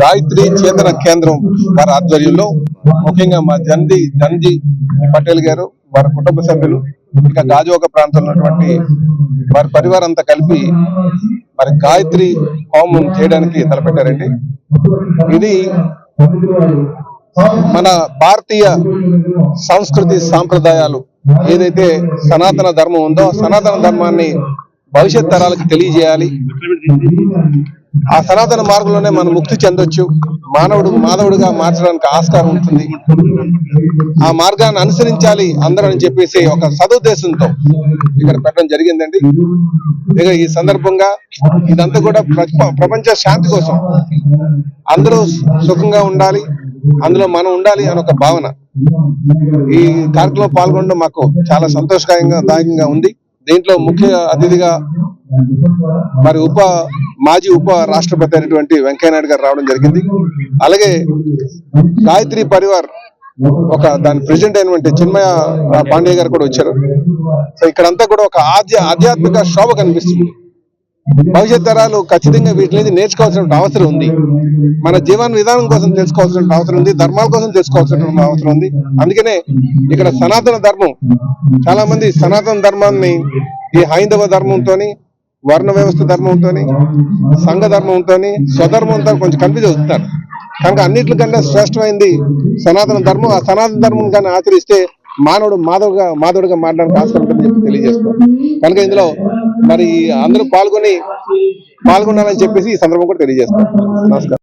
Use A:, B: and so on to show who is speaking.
A: గాయత్రి చేతన కేంద్రం వారి ఆధ్వర్యంలో ముఖ్యంగా మా జంది జంజి పటేల్ గారు వారి కుటుంబ సభ్యులు ఇంకా గాజువాక ప్రాంతంలో ఉన్నటువంటి వారి పరివారం అంతా కలిపి మరి గాయత్రి హోమం చేయడానికి తలపెట్టారండి. ఇది మన భారతీయ సంస్కృతి సాంప్రదాయాలు ఏదైతే సనాతన ధర్మం ఉందో సనాతన ధర్మాన్ని భవిష్యత్ తరాలకు తెలియజేయాలి. ఆ సనాతన మార్గంలోనే మనం ముక్తి చెందొచ్చు. మానవుడు మాధవుడిగా మార్చడానికి ఆస్కారం ఉంటుంది. ఆ మార్గాన్ని అనుసరించాలి అందరూ అని చెప్పేసి ఒక సదుద్దేశంతో ఇక్కడ పెట్టడం జరిగిందండి. ఇక ఈ సందర్భంగా ఇదంతా కూడా ప్రపంచ శాంతి కోసం అందరూ సుఖంగా ఉండాలి అందులో మనం ఉండాలి అని ఒక భావన. ఈ కార్యక్రమంలో పాల్గొనడం మాకు చాలా సంతోషకరంగా దాయకంగా ఉంది. దీంట్లో ముఖ్య అతిథిగా మరి ఉప మాజీ ఉప రాష్ట్రపతి అయినటువంటి వెంకయ్యనాయుడు గారు రావడం జరిగింది. అలాగే గాయత్రి పరివార్ ఒక దాని ప్రెసిడెంట్ అయినటువంటి చిన్మయ పాండే గారు కూడా వచ్చారు. సో ఇక్కడంతా కూడా ఒక ఆధ్య ఆధ్యాత్మిక శోభ కనిపిస్తుంది. భవిష్యత్ తరాలు ఖచ్చితంగా వీటి నుంచి నేర్చుకోవాల్సిన అవసరం ఉంది. మన జీవన విధానం కోసం తెలుసుకోవాల్సిన అవసరం ఉంది. ధర్మాల కోసం తెలుసుకోవాల్సిన అవసరం ఉంది. అందుకనే ఇక్కడ సనాతన ధర్మం చాలా మంది సనాతన ధర్మాన్ని ఈ హైందవ ధర్మంతోని వర్ణ వ్యవస్థ ధర్మంతోని సంఘ ధర్మంతోని స్వధర్మంతో కొంచెం కన్ఫ్యూజ్ అవుతున్నారు. కనుక అన్నిటికన్నా శ్రేష్టమైంది సనాతన ధర్మం. ఆ సనాతన ధర్మం కానీ ఆచరిస్తే మానవుడు మాధవుగా మాధవుడిగా మాట్లాడడానికి ఆస్కారం ఉంటుందని చెప్పి తెలియజేస్తాం కనుక ఇందులో మరి అందరూ పాల్గొని పాల్గొనాలని చెప్పేసి ఈ సందర్భం కూడా తెలియజేస్తాం నమస్కారం.